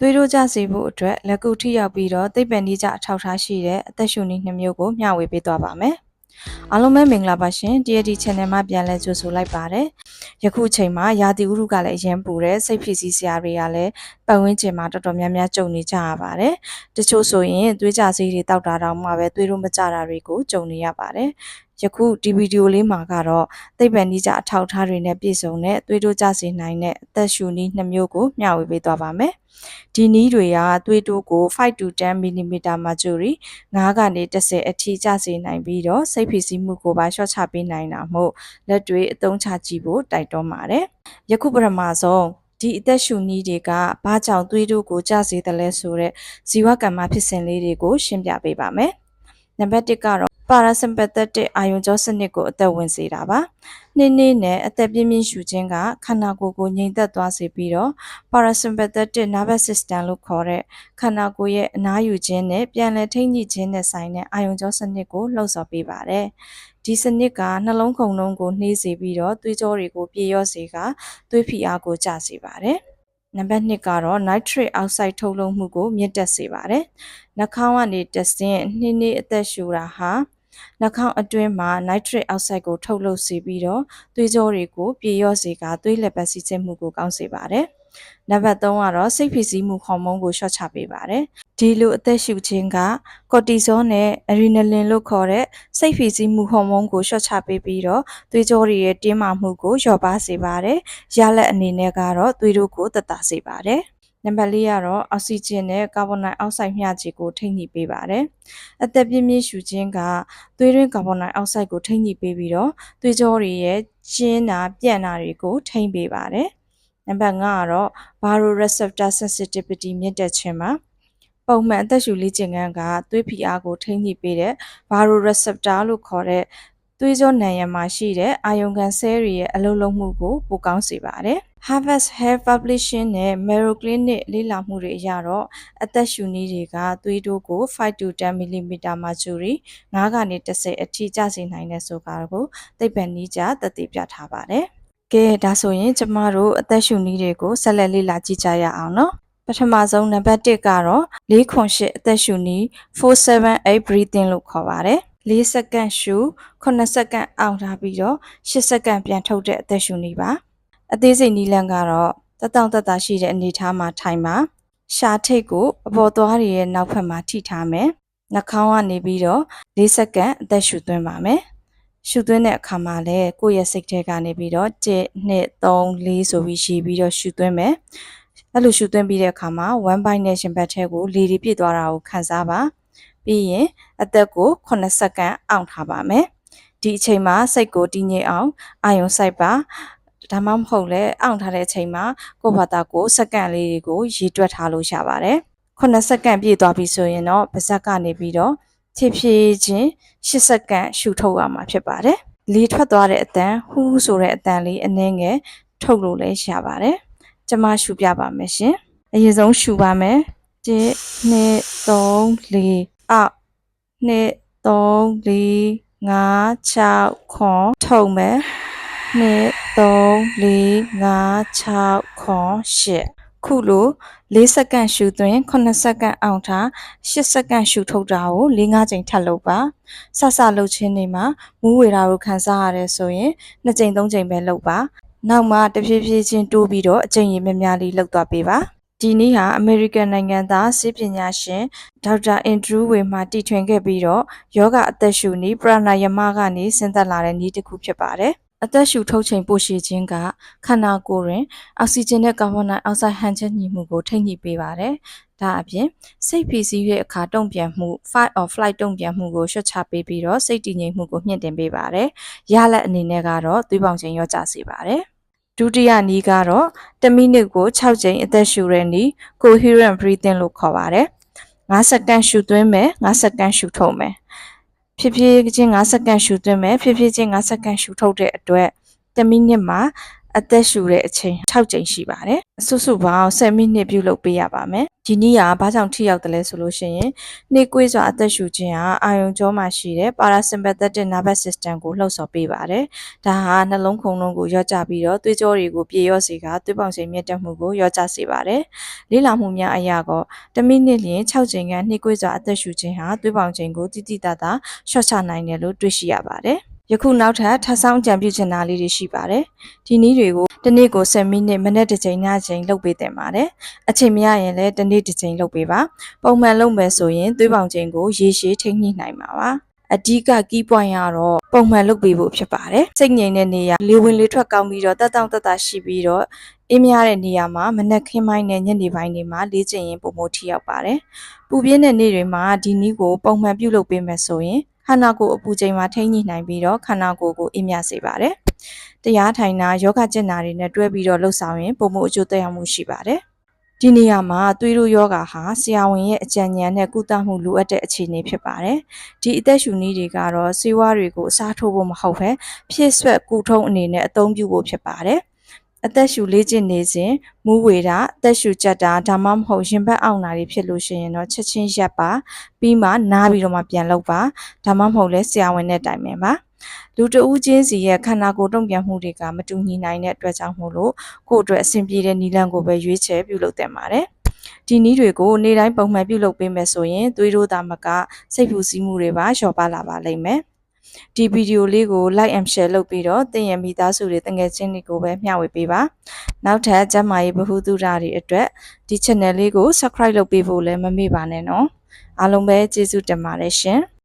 သွေးတို့ကြစေဖို့အတွက်လက်ကူထိရောက်ပြီးတော့သိပ္ပံနည်းကျအထောက်အထားရှိတဲ့အသက်ရှူနည်းနှစ်မျိုးကိုမျှဝေပေးသွားပါမယ်။အားလုံးပဲမင်္ဂလာပါရှင်။ TRT Channel မှာပြန်လည်ကြိုဆိုလိုက်ပါတယ်။ယခုအချိန်မှာရာသီဥတုကလည်းအရင်ပူတဲ့စိတ်ဖိစီးစရာတွေကလည်း ပတ်ဝန်းကျင်မှာတော်တော်များများကြုံနေကြရပါတယ်။တချို့ဆိုရင်သွေးကြဆေးတွေတောက်တာတောင်မှပဲသွေးတို့မကြတာတွေကိုကြုံနေရပါတယ်။ယခုဒီဗီဒီယိုလေးမှာကတော့သိပ္ပံနည်းကျအထောက်အထားတွေနဲ့ပြည့်စုံတဲ့သွေးတို့ကြစေနိုင်တဲ့အသက်ရှူနည်းနှစ်မျိုးကိုမျှဝေပေးသွားပါမယ်။ဒီနည်းတွေကသွေးတိုးကို5 to 10 mm mercury 9ကနေ10အထိကျစေနိုင်ပြီးတော့စိတ်ဖိစီးမှုကိုပါလျှော့ချပေးနိုင်တာမို့လက်တွေအသုံးချကြည့်ဖို့တိုက်တွန်းပါတယ်။ယခုပထမဆုံး ဒီအသက်ရှူနည်းတွေကဘာကြောင့်သွေးတို့ကိုကျစေတယ်လဲဆိုတော့ဇီဝကမ္မဖြစ်စဉ်လေးတွေကိုရှင်းပြပေးပါမယ်။နံပါတ်1ကတော့ parasympathetic အာယုံကြောစနစ်ကိုအသက်ဝင်စေတာပါ။နေ့နေ့နဲ့အသက်ပြင်းပြင်းရှူခြင်းကခန္ဓာကိုယ်ကိုငြိမ်သက်သွားစေပြီးတော့ parasympathetic nervous system လို့ခေါ်တဲ့ခန္ဓာကိုယ်ရဲ့အနားယူခြင်းနဲ့ပြန်လည်ထိန်းညှိခြင်းနဲ့ဆိုင်တဲ့အာယုံကြောစနစ်ကိုလှုပ်ဆော်ပေးပါတယ်။ ဒီစနစ်ကနှလုံးခုန်လုံးကိုနှေးစေပြီးတော့သွေးကြောတွေကိုပြေလျော့စေကသွေးဖိအားကိုကျစေပါတယ်။နံပါတ်2ကတော့ nitrate oxide ထုတ်လွှတ်မှုကိုမြင့်တက်စေပါတယ်။နှာခေါင်းကနေတဆင့်နှင်းနှင်းအသက်ရှူတာဟာနှာခေါင်းအတွင်းမှာ nitrate oxide ကိုထုတ်လုပ်စေပြီးတော့သွေးကြောတွေကိုပြေလျော့စေကသွေးလက်ပတ်စီးခြင်းမှုကိုကောင်းစေပါတယ်။နံပါတ်3ကတော့စိတ်ဖိစီးမှုဟော်မုန်းကိုလျှော့ချပေးပါတယ်။ ဒီလိုအသက်ရှူခြင်းကကော်တီဇောနဲ့အရီနလင်လို့ခေါ်တဲ့စိတ်ဖိစီးမှုဟော်မုန်းကိုလျှော့ချပေးပြီးတော့သွေးကြောတွေရဲ့တင်းမာမှုကိုလျော့ပါစေပါတယ်။ရလက်အနေနဲ့ကတော့သွေးတို့ကိုသက်သာစေပါတယ်။နံပါတ်၄ကတော့အောက်ဆီဂျင်နဲ့ကာဗွန်ဒိုင်အောက်ဆိုက်မျှခြေကိုထိန်းညှိပေးပါတယ်။အသက်ပြင်းပြင်းရှူခြင်းကသွေးတွင်းကာဗွန်ဒိုင်အောက်ဆိုက်ကိုထိန်းညှိပေးပြီးတော့သွေးကြောတွေရဲ့ကျဉ်းတာပြန့်တာတွေကိုထိန်းပေးပါတယ်။နံပါတ်5ကတော့ baroreceptor sensitivity မြင့်တက်ခြင်းပါ။ ပုံမှန်အသက်ရှူလေ့ကျင့်ခန်းကသွေးဖိအားကိုထိန်းညှိပေးတဲ့ baroreceptor လို့ခေါ်တဲ့သွေးကြောနံရံမှာရှိတဲ့အာယုံခံဆဲတွေရဲ့အလုံးလုံးမှုကိုပိုကောင်းစေပါတယ်။ Harvard Health Publishing နဲ့ Mayo Clinic လေ့လာမှုတွေအရတော့အသက်ရှူနည်းတွေကသွေးတိုးကို5 to 10 mm mercury 9ကနေ10အထိကျစေနိုင်တဲ့ဆိုတာကိုသိပ္ပံနည်းကျသက်သေပြထားပါတယ်။ကဲဒါဆိုရင်ကျမတို့အသက်ရှူနည်းတွေကိုဆက်လက်လေ့လာကြည့်ကြရအောင်နော်။ ပထမဆုံးနံပါတ်1ကတော့၄ခွန်8အသက်ရှူနည်း478 breathing လို့ခေါ်ပါတယ်။၄စက္ကန့်ရှူ9စက္ကန့်အောင့်ထားပြီးတော့10စက္ကန့်ပြန်ထုတ်တဲ့အသက်ရှူနည်းပါအသေးစိတ်နီးလန်းကတော့တတောင့်တတရှိတဲ့အနေထားမှာထိုင်ပါရှာထိတ်ကိုအပေါ်သွားရရဲ့နောက်ဖက်မှာထိထားမယ်နှာခေါင်းကနေပြီးတော့၄စက္ကန့်အသက်ရှူသွင်းပါမယ်ရှူသွင်းတဲ့အခါမှာလည်းကိုယ့်ရဲ့စိတ်ထဲကနေပြီးတော့1 2 3 4ဆိုပြီးရှည်ပြီးတော့ရှူသွင်းမယ် အဲ့လိုရှူသွင်းပြီးတဲ့အခါမှာ1 byte နဲ့ရှင်ဘတ်ထဲကိုလေတွေပြည့်သွားတာကိုခံစားပါပြီးရင်အသက်ကို9စက္ကန့်အောင့်ထားပါမယ်ဒီအချိန်မှာစိတ်ကိုတည်ငြိမ်အောင်အာယုံစိုက်ပါဒါမှမဟုတ်လဲအောင့်ထားတဲ့အချိန်မှာကိုယ့်ဘာသာကိုစက္ကန့်လေးတွေကိုရေတွက်ထားလို့ရပါတယ်9စက္ကန့်ပြည့်သွားပြီဆိုရင်တော့ပါဇက်ကနေပြီးတော့ဖြည်းဖြည်းချင်း10စက္ကန့်ရှူထုတ်ရမှာဖြစ်ပါတယ်လေထွက်သွားတဲ့အတန်ဟူးဆိုတဲ့အတန်လေးအနည်းငယ်ထုတ်လို့လည်းရပါတယ် ကျွန်မရှူပြပါမယ်ရှင်အရင်ဆုံးရှူပါမယ်1 2 3 4အောက်2 3 4 5 6ခွန်ထုတ်မယ်2 3 4 5 6ခွန်8ခုလို၄စက္ကန့်ရှူသွင်း9စက္ကန့်အောင်ထား10စက္ကန့်ရှူထုတ်တာကို၄၅ချိန်ထပ်လုပ်ပါဆဆလုပ်ခြင်းတွေမှာမူးဝေတာကိုခံစားရတယ်ဆိုရင်2ချိန်3ချိန်ပဲလုပ်ပါ နောက်မှတဖြည်းဖြည်းချင်းတိုးပြီးတော့အချိန်ရများများလေးလုပ်သွားပေးပါဒီနည်းဟာအမေရိကန်နိုင်ငံသားဆေးပညာရှင်ဒေါက်တာအင်ဒရူးဝေမှတီထွင်ခဲ့ပြီးတော့ယောဂအသက်ရှူနည်းပရဏာယမကနေဆင်းသက်လာတဲ့နည်းတစ်ခုဖြစ်ပါတယ်။အသက်ရှူထုတ်ချိန်ပိုရှည်ခြင်းကခန္ဓာကိုယ်တွင်အောက်ဆီဂျင်နဲ့ကာဗွန်ဒိုင်အောက်ဆိုက်ဟန်ချက်ညီမှုကိုထိန်းညှိပေးပါတယ်။ဒါအပြင်စိတ်ဖိစီးရဲ့အခါတုံ့ပြန်မှု fight or flight တုံ့ပြန်မှုကိုလျှော့ချပေးပြီးတော့စိတ်တည်ငြိမ်မှုကိုမြင့်တင်ပေးပါတယ်။ရလက်အနေနဲ့ကတော့သွေးပေါင်ချိန်ရော့ကျစေပါတယ်။ ဒုတိယနည်းကတော့1မိနစ်ကို6ကြိမ်အသက်ရှူတဲ့နည်း coherent breathing လို့ခေါ်ပါတယ်5စက္ကန့်ရှူသွင်းမယ်5စက္ကန့်ရှူထုတ်မယ်ဖြည်းဖြည်းချင်း5စက္ကန့်ရှူသွင်းမယ်ဖြည်းဖြည်းချင်း5စက္ကန့်ရှူထုတ်တဲ့အတွက်1မိနစ်မှာ အသက်ရှူတဲ့အချိန်6ကြိမ်ရှိပါတယ်စုစုပေါင်း10မိနစ်ပြုလုပ်ပေးရပါမယ်ဒီနည်းကဘာကြောင့်ထိရောက်တယ်လဲဆိုလို့ရှိရင်နှိကွေးစွာအသက်ရှူခြင်းဟာအာယုံကြောမှာရှိတဲ့ parasympathetic nervous system ကိုလှုပ်ဆော်ပေးပါတယ်ဒါဟာနှလုံးခုန်လုံးကိုရော့ကျပြီးတော့သွေးကြောတွေကိုပြေရော့စေကသွေးပေါင်ချိန်မြင့်တက်မှုကိုရော့ကျစေပါတယ်လေ့လာမှုများအရတော့တစ်မိနစ်လျင်6ကြိမ်ကနှိကွေးစွာအသက်ရှူခြင်းဟာသွေးပေါင်ချိန်ကိုတိတိတတ်တာရှော့ချနိုင်တယ်လို့တွေ့ရှိရပါတယ် ယခုနောက်ထပ်ထပ်ဆောင်ကြံပြုချင်တာလေးတွေရှိပါတယ်။ဒီနည်းတွေကိုတစ်နေ့ကို10မိနစ်မနေ့တစ်ချိန်ညချိန်လုပ်ပေးတင်ပါတယ်။အချိန်မရရင်လည်းတစ်နေ့တစ်ချိန်လုပ်ပေးပါ။ပုံမှန်လုပ်မယ်ဆိုရင်သွေးပေါင်ချိန်ကိုရေရှည်ထိန်းညှိနိုင်မှာပါ။အဓိက key point ကတော့ပုံမှန်လုပ်ပေးဖို့ဖြစ်ပါတယ်။စိတ်ငြိမ်တဲ့နေရာလေဝင်လေထွက်ကောင်းပြီးတော့တက်တောင့်တက်တာရှိပြီးတော့အင်းများတဲ့နေရာမှာမနက်ခင်းပိုင်းနဲ့ညနေပိုင်းတွေမှာလေ့ကျင့်ရင်ပုံမထိရောက်ပါတယ်။ပူပြင်းတဲ့နေ့တွေမှာဒီနည်းကိုပုံမှန်ပြုလုပ်ပေးမယ်ဆိုရင် ခန္ဓာကိုယ်အပူချိန်မှာထိန်းညှိနိုင်ပြီးတော့ခန္ဓာကိုယ်ကိုအေးမြစေပါတယ်။တရားထိုင်တာယောဂကျင့်တာတွေနဲ့တွဲပြီးတော့လှုပ်ဆောင်ရင်ပုံမှုအကျိုးသက်ရောက်မှုရှိပါတယ်။ဒီနေရာမှာသွေးတို့ယောဂဟာဆရာဝန်ရဲ့အကြံဉာဏ်နဲ့ကုသမှုလိုအပ်တဲ့အခြေအနေဖြစ်ပါတယ်။ဒီအသက်ရှူနည်းတွေကတော့ဆေးဝါးတွေကိုအစားထိုးဖို့မဟုတ်ဘဲဖြည့်ဆွက်ကူထုံးအနေနဲ့အသုံးပြုဖို့ဖြစ်ပါတယ်။ အသက်ရှူလေ့ကျင့်နေစဉ်မူးဝေတာအသက်ရှူကြက်တာဒါမှမဟုတ်ရင်ဘတ်အောင်တာတွေဖြစ်လို့ရှိရင်တော့ချက်ချင်းရပ်ပါပြီးမှနားပြီးတော့မှပြန်လုပ်ပါဒါမှမဟုတ်လဲဆရာဝန်နဲ့တိုင်ပင်ပါလူတဦးချင်းစီရဲ့ခန္ဓာကိုယ်တုံ့ပြန်မှုတွေကမတူညီနိုင်တဲ့အတွက်ကြောင့်မို့လို့ကိုယ့်အတွက်အဆင်ပြေတဲ့နည်းလမ်းကိုပဲရွေးချယ်ပြုလုပ်တင်ပါတယ်ဒီနည်းတွေကိုနေ့တိုင်းပုံမှန်ပြုလုပ်ပေးမယ်ဆိုရင်သွေးတို့သားမကစိတ်ပူစည်းမှုတွေပါလျော့ပါလာပါလိမ့်မယ် ဒီဗီဒီယိုလေးကို like and share လုပ်ပြီးတော့သင်ရဲ့မိသားစုတွေတငယ်ချင်းတွေကိုပဲမျှဝေပေးပါနောက်ထပ်ကျမကြီးဗဟုသုတတွေအတွက်ဒီ channel လေးကို subscribe လုပ်ပေးဖို့လည်းမမေ့ပါနဲ့နော်အားလုံးပဲကျေးဇူးတင်ပါတယ်ရှင်